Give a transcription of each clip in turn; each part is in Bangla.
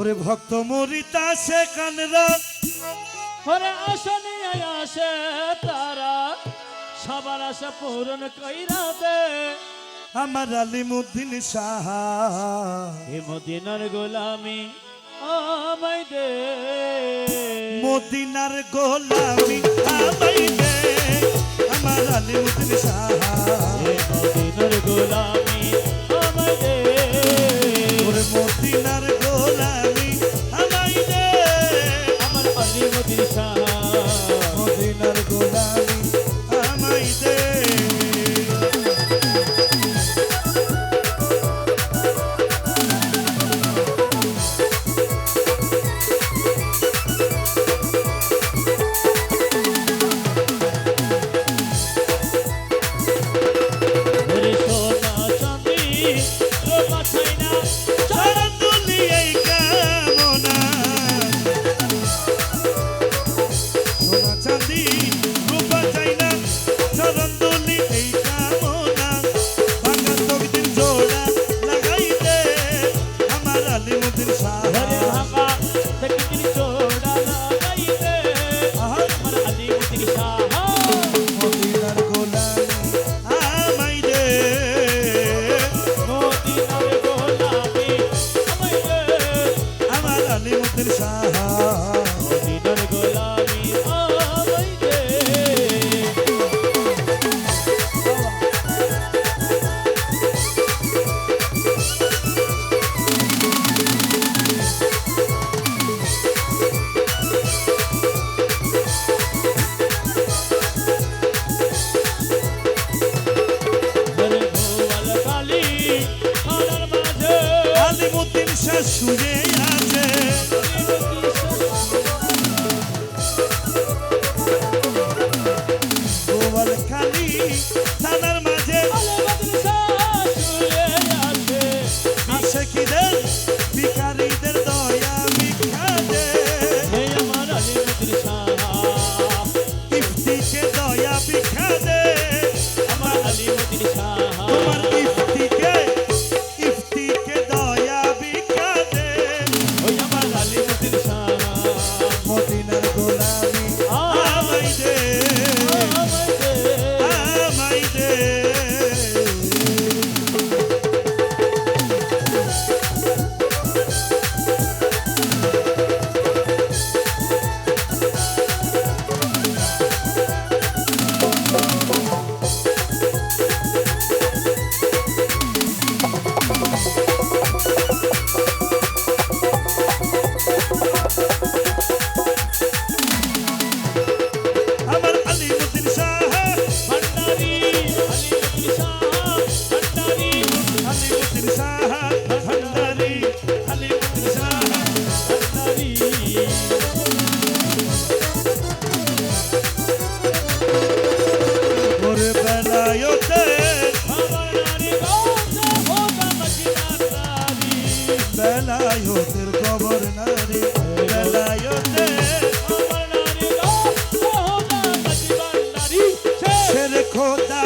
ওরে ভক্ত মরিতা সে কানরা ওরে আসনি আসে তারা সবার আসে পূরণ কইরা দে। আমার আলিমুদ্দিন সাহা এ মদিনার গোলামি আমায় দে। মদিনার গোলামি আ কিসের সুরে আছে খালি থানার মাঝে আছে কিদের? ভিকারীদের দয়া ভিক্ষা আমার আলী মতির সাহা বেলায়তের খবর না রে বেলায়তে খোদা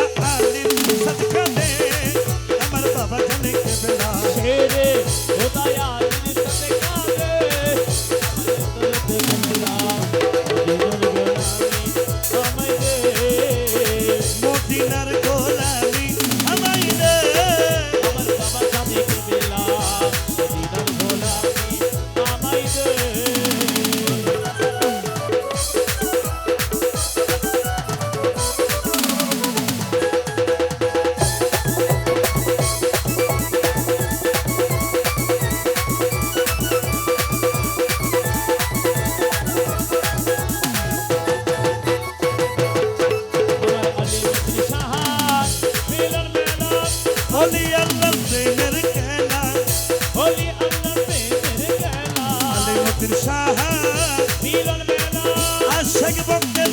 পীর সাহা মিলন মেলা। আশেক ভক্তের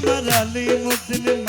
আমার আলী মুসলিম